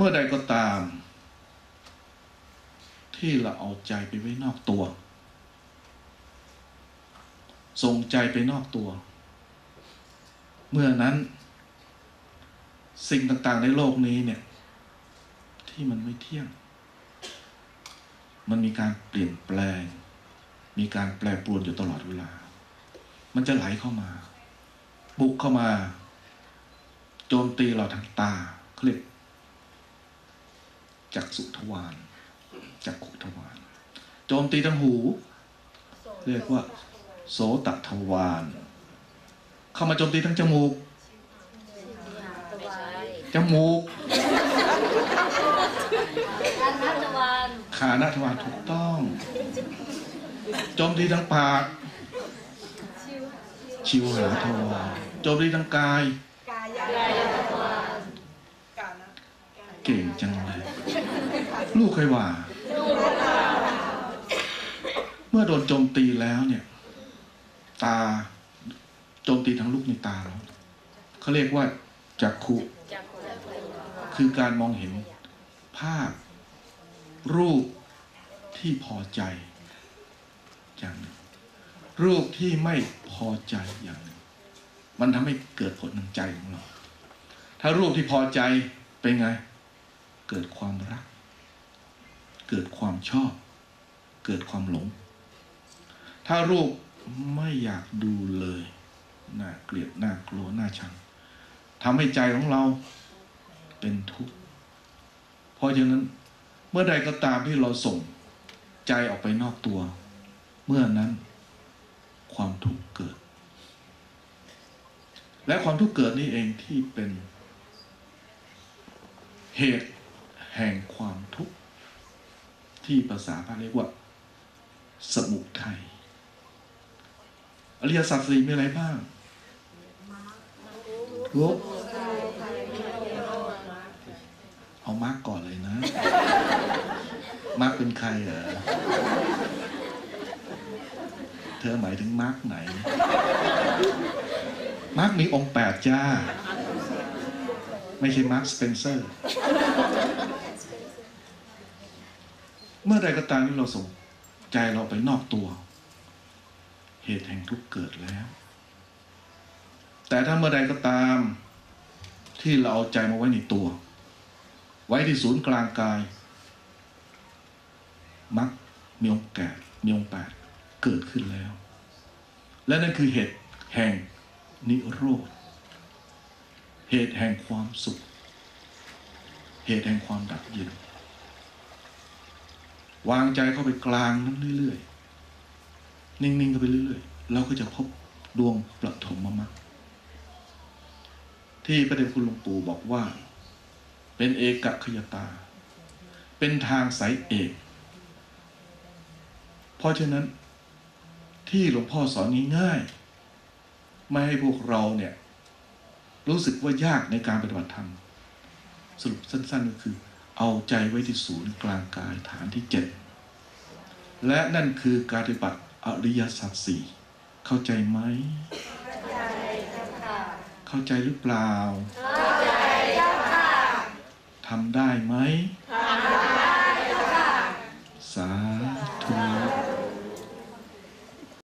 เมื่อใดก็ตาม ที่เราเอาใจไปไว้นอกตัวส่งใจไปนอกตัว เมื่อนั้น สิ่งต่างๆในโลกนี้เนี่ย ที่มันไม่เที่ยง มันมีการเปลี่ยนแปลง มีการแปรปรวนอยู่ตลอดเวลา มันจะไหลเข้ามา บุกเข้ามา โจมตีเราทางตาเขาเรียก จักสุทวารจักขุทวารโจมตีทางหู เรียกว่า โสตทวารเข้ามาโจมตีทั้งจมูกไม่ใช่จมูกอันนัตวันขาหน้าทวารถูกต้อง โจมตีทั้งปาก ชิวหาทวารโจมตีทั้งกายกายะกายตวันกานะเก่งจังเลย ลูกเคยว่า เมื่อโดนโจมตีแล้วเนี่ย ตาโจมตีทั้งลูกในตาแล้วเขาเรียกว่าจักขุคือการมองเห็นภาพ รูปที่พอใจอย่างหนึ่งรูปที่ไม่พอใจอย่างหนึ่งมันทำให้เกิดผลทางใจของเราถ้ารูปที่พอใจเป็นไง เกิดความรัก เกิดความชอบ เกิดความหลง ถ้ารูปไม่อยากดูเลยน่าเกลียดน่ากลัวน่าชังทำให้ใจของเราเป็นทุกข์เพราะฉะนั้นเมื่อใดก็ตามที่เราส่งใจออกไปนอกตัว เมื่อนั้น ความทุกข์เกิด และความทุกข์เกิดนี่เองที่เป็น เหตุแห่งความทุกข์ ที่ภาษาพาเรียกว่า สมุทัยอริยสัจสี่มีอะไรบ้างรู้เอามาร์กก่อนเลยนะ มาร์กเป็นใครเหรอเธอหมายถึงมาร์กไหน มาร์กมีองค์แปดจ้า ไม่ใช่มาร์กสเปนเซอร์ เมื่อใดก็ตามที่เราส่งใจเราไปนอกตัว เหตุแห่งทุกข์เกิดแล้ว แต่ถ้าเมื่อใดก็ตาม ที่เราเอาใจมาไว้ในตัว ไว้ที่ศูนย์กลางกายมักมีองค์แก่มีองค์แปดเกิดขึ้นแล้ว และนั่นคือเหตุแห่งนิโรธ เหตุแห่งความสุข เหตุแห่งความดับเย็น วางใจเข้าไปกลางนั้นเรื่อยๆ นิ่งๆเข้าไปเรื่อยๆ เราก็จะพบดวงประถมมรรคที่พระเดชคุณหลวงปู่บอกว่า เป็นเอกขยตา เป็นทางสายเอก เพราะฉะนั้นที่หลวงพ่อสอนง่ายๆไม่ให้พวกเราเนี่ย รู้สึกว่ายากในการปฏิบัติธรรม สรุปสั้นๆก็คือ เอาใจไว้ที่ศูนย์กลางกายฐานที่เจ็ดและนั่นคือการปฏิบัติอริยสัจสี่เข้าใจไหม เข้าใจหรือเปล่าทำได้ไหมสาธุ